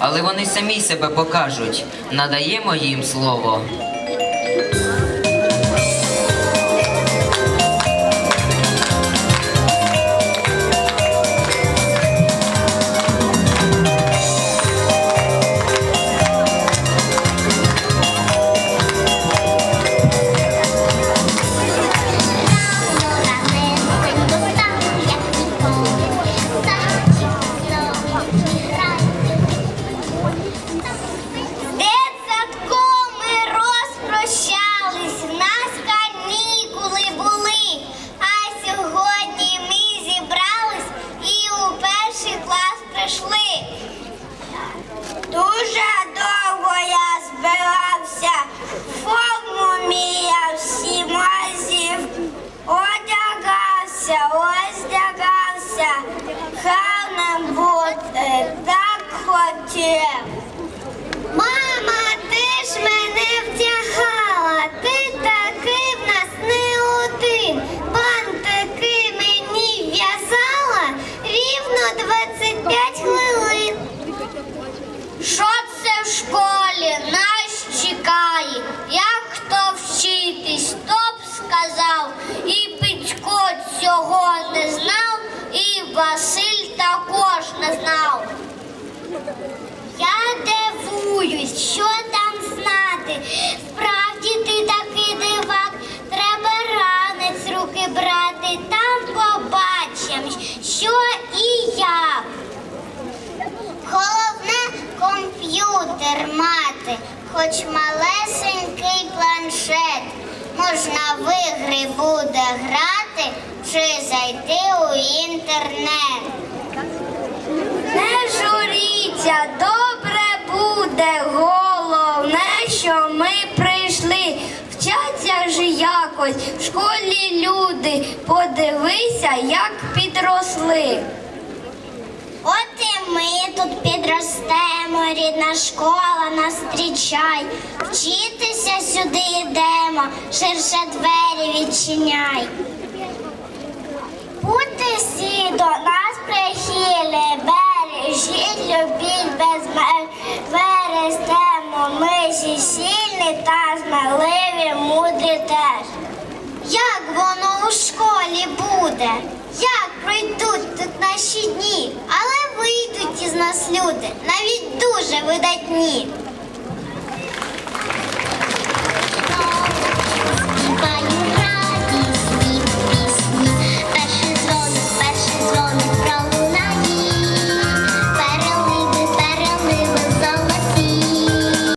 але вони самі себе покажуть. Надаємо їм слово. Дуже довго я збирався, форму мія всі мазів, одягався, роздягався, гарним бути так хотів. Цього не знав, і Василь також не знав. Я дивуюсь, що там знати. Справді ти такий дивак, треба ранець руки брати, там побачимо, що і як. Головне комп'ютер мати, хоч малесенький планшет. Можна в ігри буде грати чи зайти у інтернет. Не журіться, добре буде. Головне, що ми прийшли. Вчаться ж якось в школі люди. Подивися, як підросли. От і ми тут підростемо, рідна школа нас зустрічай. Вчитися сюди йдемо, ширше двері відчиняй. Будьте всі до нас прихилі, бережіть, любіть без мер. Верестемо ми всі сильні та сміливі, мудрі теж. Як воно у школі буде? Як пройдуть тут наші дні? Але вийдуть із нас люди, навіть дуже видатні.